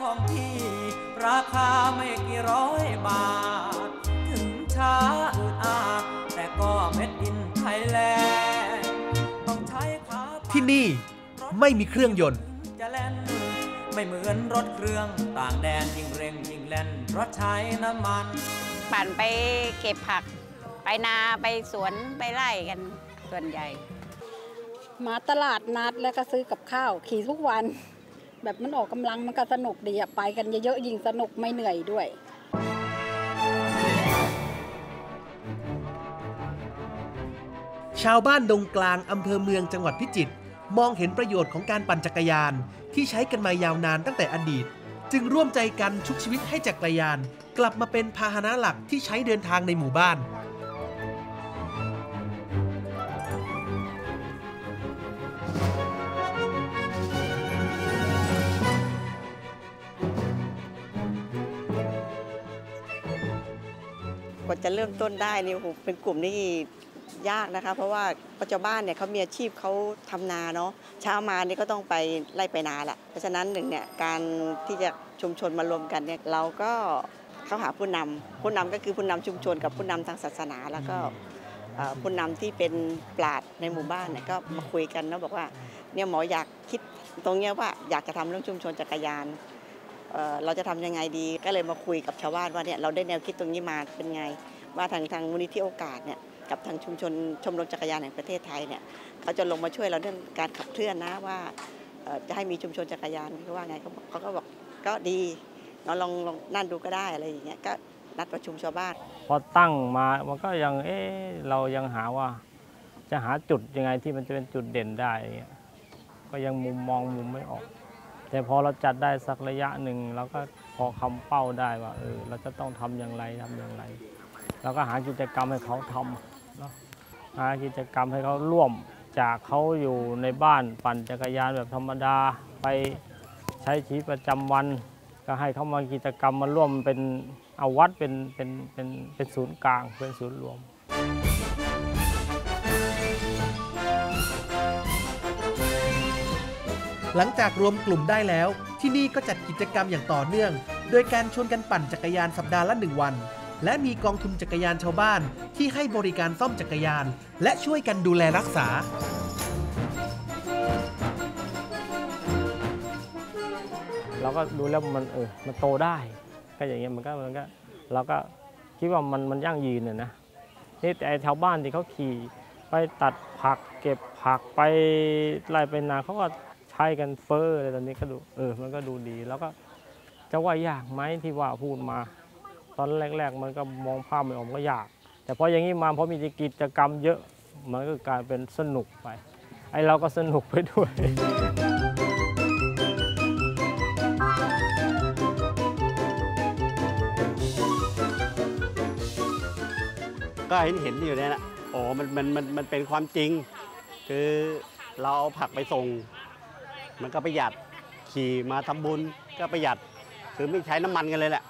ของพี่ ราคาไม่กี่ร้อยบาท ถึงช้าอืดอาดแต่ก็เม็ดอินไทยแลนด์ต้องใช้ขาปั่นที่นี่ไม่มีเครื่องยนต์ จะเล่นไม่เหมือนรถเครื่องต่างแดนยิ่งเร่งยิ่งแล่นรถใช้น้ำมัน ปั่นไปเก็บผัก ไปนาไปสวนไปไร่กันส่วนใหญ่ มาตลาดนัดแล้วก็ซื้อกับข้าว ขี่ทุกวัน แบบมันออกกำลังมันก็สนุกดีอะไปกันเยอะๆยิ่งสนุกไม่เหนื่อยด้วยชาวบ้านดงกลางอำเภอเมืองจังหวัดพิจิตรมองเห็นประโยชน์ของการปั่นจักรยาน ที่ใช้กันมายาวนานตั้งแต่อดีต จึงร่วมใจกันชุบชีวิตให้จักรยาน กลับมาเป็นพาหนะหลักที่ใช้เดินทางในหมู่บ้าน ว่าจะเริ่มต้นได้นี่โอ้โหเป็นกลุ่มนี่ยากนะคะ เพราะว่าปัจจุบันเนี่ยเขามีอาชีพเขาทำนาเนาะเช้ามานี่ก็ต้องไปไล่ไปนาละเพราะฉะนั้นหนึ่งเนี่ยการที่จะชุมชนมารวมกันเนี่ยเราก็เข้าหาผู้นำผู้นำก็คือผู้นำชุมชนกับผู้นำทางศาสนาแล้วก็ผู้นำที่เป็นปราชญ์ในหมู่บ้านเนี่ยก็มาคุยกันแล้วบอกว่าเนี่ยหมออยากคิดตรงเนี้ยว่าอยากจะทำเรื่องชุมชนจักรยาน เเราจะทำยังไงดีก็เลยมาคุยกับชาวบ้านว่าเนี่ยเราได้แนวคิดตรงนี้มาเป็นไง ว่าทางทางมูลนิธิโอกาสเนี่ยกับทางชุมชนชมรมจักรยานแห่งประเทศไทยเนี่ยเขาจะลงมาช่วยเราเรื่องการขับเคลื่อนนะว่าจะให้มีชุมชนจักรยานเขาว่าไงเขาก็บอกก็ดีเราลองลองนั่นดูก็ได้อะไรอย่างเงี้ยก็นัดประชุมชาวบ้าน พอตั้งมามันก็ยังเอ๊เรายังหาว่า จะหาจุดยังไงที่มันจะเป็นจุดเด่นได้ก็ยังมุมมองมุมไม่ออก แต่พอเราจัดได้สักระยะหนึ่งเราก็พอคำเป้าได้ว่าเออเราจะต้องทำอย่างไรทำอย่างไรเราก็หากิจกรรมให้เขาทำเนาะหากิจกรรมให้เขาร่วมจากเขาอยู่ในบ้านปั่นจักรยานแบบธรรมดาไปใช้ชีวิตประจำวัน ก็ให้เขามากิจกรรมมาร่วมเป็นอาวัดเป็นเป็นเป็นเป็นศูนย์กลางเป็นศูนย์รวม หลังจากรวมกลุ่มได้แล้ว ที่นี่ก็จัดกิจกรรมอย่างต่อเนื่อง โดยการชวนกันปั่นจักรยานสัปดาห์ละหนึ่งวัน และมีกองทุนจักรยานชาวบ้าน ที่ให้บริการซ่อมจักรยาน และช่วยกันดูแลรักษาเราก็ดูแล้วมันเออมันโตได้ก็อย่างเงี้ยมันก็มันก็เราก็คิดว่ามันมันยั่งยืนน่ะนะนี่แต่ชาวบ้านที่เขาขี่ไปตัดผักเก็บผักไปไล่ไปนาเขาก็ ใช้กันเฟอร์อะไรตอนนี้ก็ดูเออมันก็ดูดีแล้วก็จะว่ายากไหมที่ว่าพูดมา ตอนแรก ๆ มันก็มองภาพไม่ออกก็ยาก แต่พออย่างนี้มาพอมีกิจกรรมเยอะมันก็กลายเป็นสนุกไป ไอ้เราก็สนุกไปด้วยก็เห็นเห็นอยู่เนี่ยนะโอ้มันมันมันมันเป็นความจริง คือเราเอาผักไปส่ง มันก็ประหยัดขี่มาทำบุญก็ประหยัดคือไม่ใช้น้ำมันกันเลยแหละ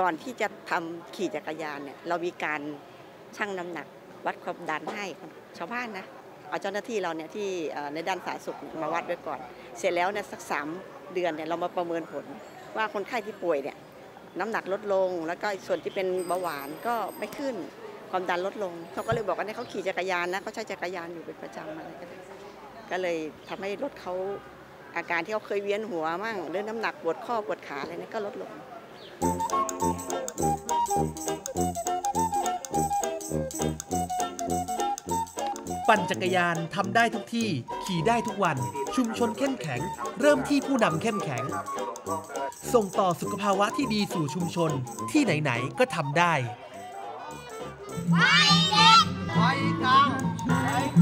ก่อนที่จะทำขี่จักรยานเนี่ยเรามีการชั่งน้ำหนักวัดความดันให้ชาวบ้านนะเอาเจ้าหน้าที่เราเนี่ยที่ในด้านสาธารณสุขมาวัดด้วยก่อน เสร็จแล้วเนี่ยสักสาม เดือนเนี่ยเรามาประเมินผล ว่าคนไข้ที่ป่วยเนี่ยน้ำหนักลดลง แล้วก็ส่วนที่เป็นเบาหวานก็ไม่ขึ้นความดันลดลงเขาก็เลยบอกว่าเนี่ยเขาขี่จักรยานนะเขาใช้จักรยานอยู่เป็นประจำอะไรก็เลยก็เลยทำให้รถเขาอาการที่เขาเคยเวียนหัวมั่งหรือน้ำหนักปวดข้อปวดขาอะไรเนี่ยก็ลดลง ปั่นจักรยานทำได้ทุกที่ ขี่ได้ทุกวัน ชุมชนเข้มแข็ง เริ่มที่ผู้นำเข้มแข็ง ส่งต่อสุขภาวะที่ดีสู่ชุมชน ที่ไหนๆก็ทำได้จ